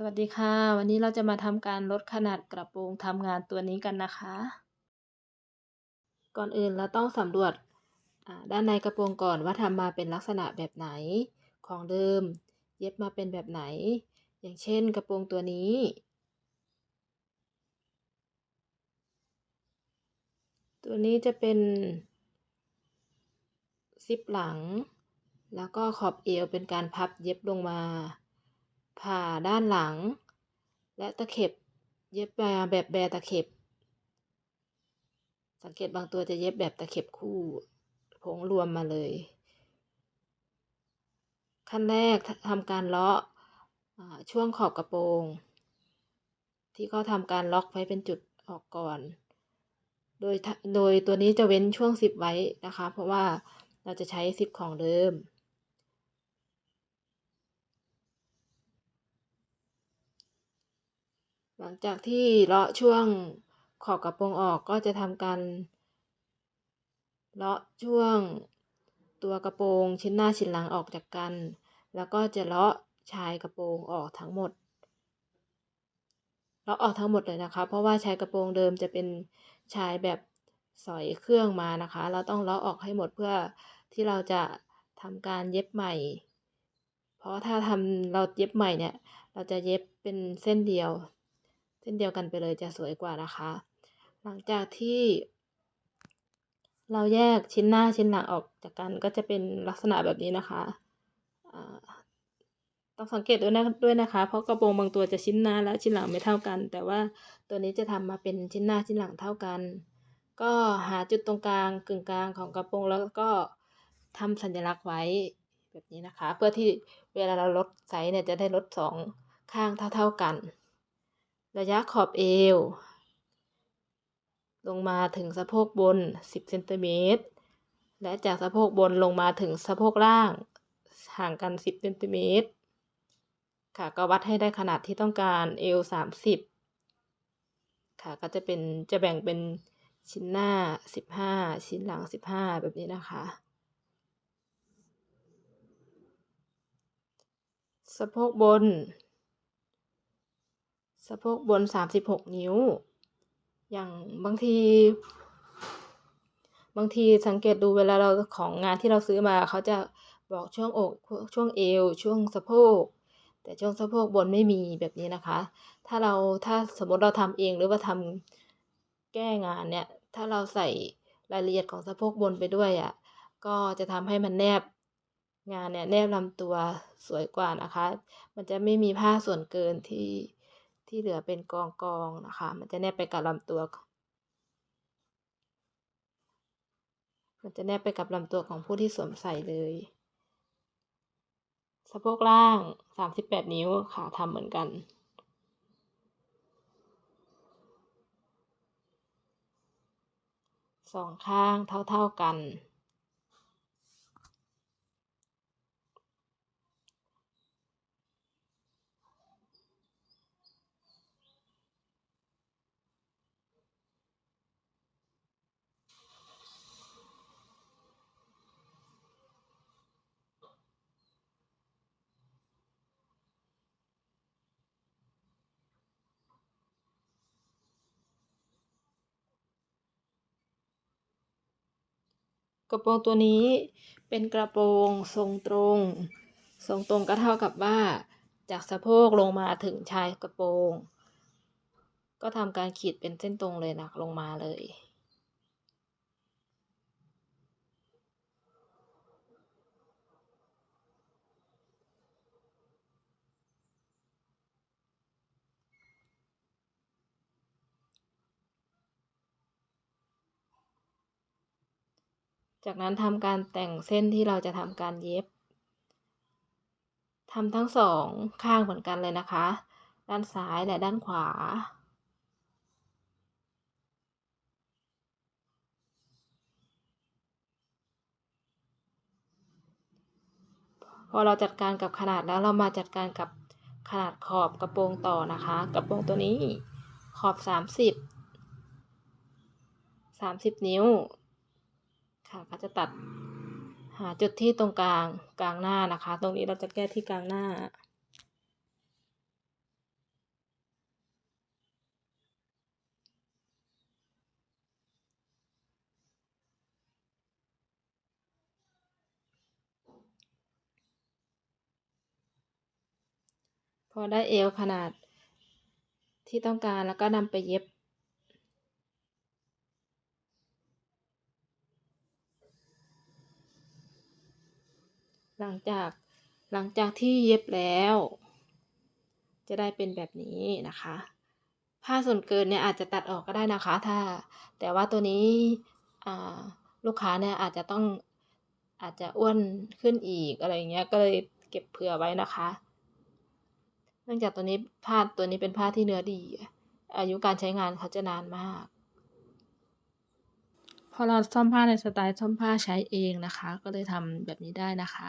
สวัสดีค่ะ วันนี้เราจะมาทำการลดขนาดกระโปรงทำงานตัวนี้กันนะคะ ก่อนอื่นเราต้องสำรวจด้านในกระโปรงก่อนว่าทำมาเป็นลักษณะแบบไหนของเดิม เย็บมาเป็นแบบไหน อย่างเช่นกระโปรงตัวนี้ ตัวนี้จะเป็นซิปหลัง แล้วก็ขอบเอวเป็นการพับเย็บลงมา ผ่าด้านหลัง และตะเข็บเย็บมาแบบแบตะเข็บ สังเกตบางตัวจะเย็บแบบตะเข็บคู่ผงรวมมาเลย ขั้นแรกทำการเลาะช่วงขอบกระโปรง ที่เขาทำการล็อกไว้เป็นจุดออกก่อน โดยโดยตัวนี้จะเว้นช่วงสิบไว้นะคะ เพราะว่าเราจะใช้สิบของเดิม หลังจากที่เลาะช่วงขอบกระโปรงออกก็จะทำการเลาะช่วงตัวกระโปรงชิ้นหน้าชิ้นหลังออกจากกัน แล้วก็จะเลาะชายกระโปรงออกทั้งหมด เลาะออกทั้งหมดเลยนะคะ เพราะว่าชายกระโปรงเดิมจะเป็นชายแบบสอยเครื่องมานะคะ เราต้องเลาะออกให้หมดเพื่อที่เราจะทำการเย็บใหม่ เพราะถ้าทำเราเย็บใหม่เนี่ย เราจะเย็บเป็นเส้นเดียว เส้นเดียวกันไปเลยจะสวยกว่านะคะ หลังจากที่เราแยกชิ้นหน้าชิ้นหลังออกจากกันก็จะเป็นลักษณะแบบนี้นะคะ ต้องสังเกตด้วยนะด้วยนะคะ เพราะกระโปรงบางตัวจะชิ้นหน้าและชิ้นหลังไม่เท่ากัน แต่ว่าตัวนี้จะทำมาเป็นชิ้นหน้าชิ้นหลังเท่ากัน ก็หาจุดตรงกลางกึ่งกลางของกระโปรงแล้วก็ทำสัญลักษณ์ไว้แบบนี้นะคะ เพื่อที่เวลาเราลดไซส์เนี่ยจะได้ลดสองข้างเท่าๆกัน ระยะขอบเอว ลงมาถึงสะโพกบน 10เซนติเมตรและจากสะโพกบนลงมาถึงสะโพกล่าง ห่างกัน 10เซนติเมตรค่ะก็วัดให้ได้ขนาดที่ต้องการเอว30ค่ะก็จะเป็นจะแบ่งเป็นชิ้นหน้า 15 ชิ้นหลัง 15 แบบนี้นะคะสะโพกบน สะโพกบน36นิ้ว อย่างบางที บางทีสังเกตดูเวลาเราของงานที่เราซื้อมาเขาจะบอกช่วงอกช่วงเอว ช่วงสะโพก แต่ช่วงสะโพกบนไม่มีแบบนี้นะคะ ถ้าเราถ้าสมมติเราทำเองหรือว่าทำแก้งานเนี่ย ถ้าเราใส่รายละเอียดของสะโพกบนไปด้วยอะ่ะก็จะทำให้มันแนบงานเนี่ยแนบลำตัวสวยกว่านะคะ มันจะไม่มีผ้าส่วนเกินที่ ที่เหลือเป็นกองกองนะคะ มันจะแนบไปกับลำตัว มันจะแนบไปกับลำตัวของผู้ที่สวมใส่เลยสะโพกล่างสามสิบแปดนิ้วค่ะทำเหมือนกัน สองข้างเท่าๆกัน กระโปรงตัวนี้เป็นกระโปรงทรงตรง ทรงตรงก็เท่ากับว่า จากสะโพกลงมาถึงชายกระโปรง ก็ทำการขีดเป็นเส้นตรงเลยนะลงมาเลย จากนั้นทำการแต่งเส้นที่เราจะทำการเย็บทำทั้งสองข้างเหมือนกันเลยนะคะ ด้านซ้ายและด้านขวา พอเราจัดการกับขนาดแล้วเรามาจัดการกับขนาดขอบกระโปรงต่อนะคะ กระโปรงตัวนี้ขอบ 30 30 นิ้ว ค่ะก็จะตัดหาจุดที่ตรงกลางกลางหน้านะคะ ตรงนี้เราจะแก้ที่กลางหน้า พอได้เอวขนาดที่ต้องการแล้วก็นำไปเย็บ หลังจากหลังจากที่เย็บแล้ว จะได้เป็นแบบนี้นะคะ ผ้าส่วนเกินเนี่ยอาจจะตัดออกก็ได้นะคะ ถ้าแต่ว่าตัวนี้ลูกค้าเนี่ยอาจจะต้องอาจจะอ้วนขึ้นอีกอะไรเงี้ยก็เลยเก็บเผื่อไว้นะคะ เนื่องจากตัวนี้ผ้าตัวนี้เป็นผ้าที่เนื้อดี อายุการใช้งานเขาจะนานมาก พอเราซ่อมผ้าในสไตล์ซ่อมผ้าใช้เองนะคะ ก็เลยทำแบบนี้ได้นะคะ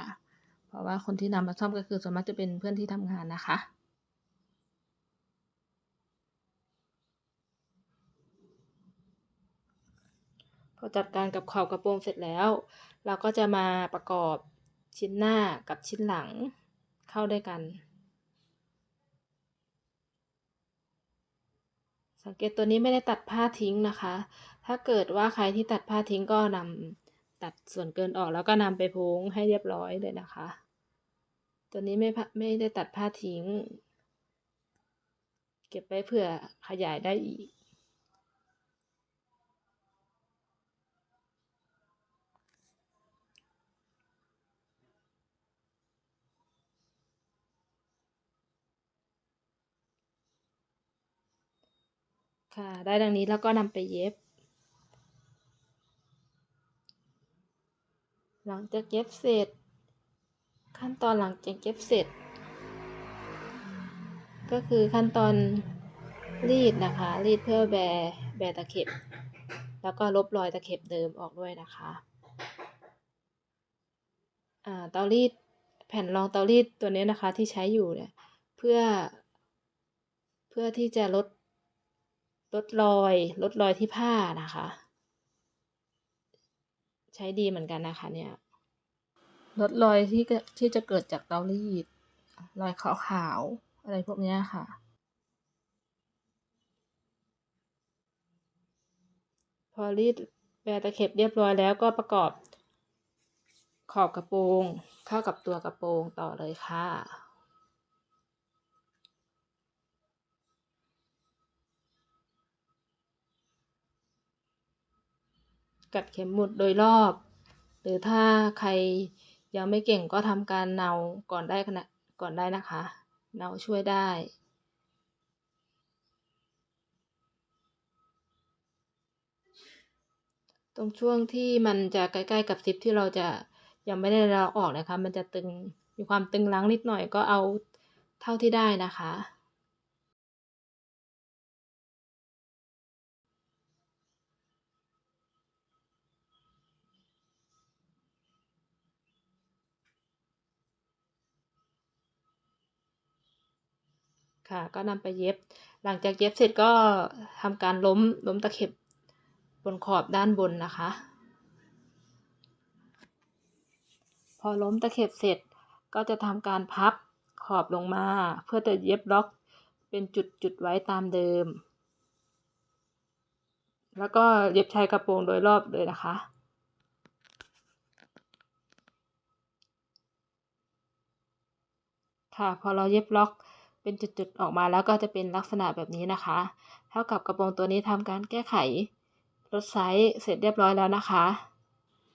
เพราะว่าคนที่นำมาซ่อมก็คือส่วนมากจะเป็นเพื่อนที่ทำงานนะคะ พอจัดการกับขอบกระโปรงเสร็จแล้ว เราก็จะมาประกอบชิ้นหน้ากับชิ้นหลังเข้าด้วยกัน สังเกตตัวนี้ไม่ได้ตัดผ้าทิ้งนะคะ ถ้าเกิดว่าใครที่ตัดผ้าทิ้งก็นำตัดส่วนเกินออกแล้วก็นำไปพุงให้เรียบร้อยเลยนะคะ ตัวนี้ไม่ไม่ได้ตัดผ้าทิ้ง เก็บไว้เผื่อขยายได้อีก ค่ะ ได้ดังนี้แล้วก็นำไปเย็บ หลังจากเย็บเสร็จ ขั้นตอนหลังจากเย็บเสร็จ ก็คือขั้นตอนรีดนะคะ รีดเพื่อแบแบตะเข็บ แล้วก็ลบรอยตะเข็บเดิมออกด้วยนะคะอ่าเตารีดแผ่นรองเตารีดตัวนี้นะคะที่ใช้อยู่เนี่ยเพื่อ เพื่อที่จะลด ลดรอยลดรอยที่ผ้านะคะ ใช้ดีเหมือนกันนะคะเนี่ยลดรอยที่ที่จะเกิดจากเตารีด รอยขาวๆอะไรพวกนี้ค่ะ พอรีดแปรตะเข็บเรียบร้อยแล้วก็ประกอบขอบกระโปรงเข้ากับตัวกระโปรงต่อเลยค่ะ กัดเข็มหมุดโดยรอบ หรือถ้าใครยังไม่เก่งก็ทำการเนาก่อนได้ขณะก่อนได้นะคะ เนาช่วยได้ตรงช่วงที่มันจะใกล้ๆกับซิปที่เราจะยังไม่ได้เราออกนะคะ มันจะตึงมีความตึงลังนิดหน่อยก็เอาเท่าที่ได้นะคะ ค่ะ ก็นำไปเย็บ หลังจากเย็บเสร็จก็ทำการล้มล้มตะเข็บบนขอบด้านบนนะคะ พอล้มตะเข็บเสร็จก็จะทำการพับขอบลงมา เพื่อจะเย็บล็อกเป็นจุดจุดไว้ตามเดิม แล้วก็เย็บชายกระโปรงโดยรอบเลยนะคะค่ะพอเราเย็บล็อก เป็นจุดๆออกมาแล้วก็จะเป็นลักษณะแบบนี้นะคะ เท่ากับกระโปรงตัวนี้ทำการแก้ไขลดไซส์เสร็จเรียบร้อยแล้วนะคะ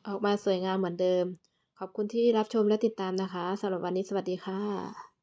ออกมาสวยงามเหมือนเดิม ขอบคุณที่รับชมและติดตามนะคะสำหรับวันนี้สวัสดีค่ะ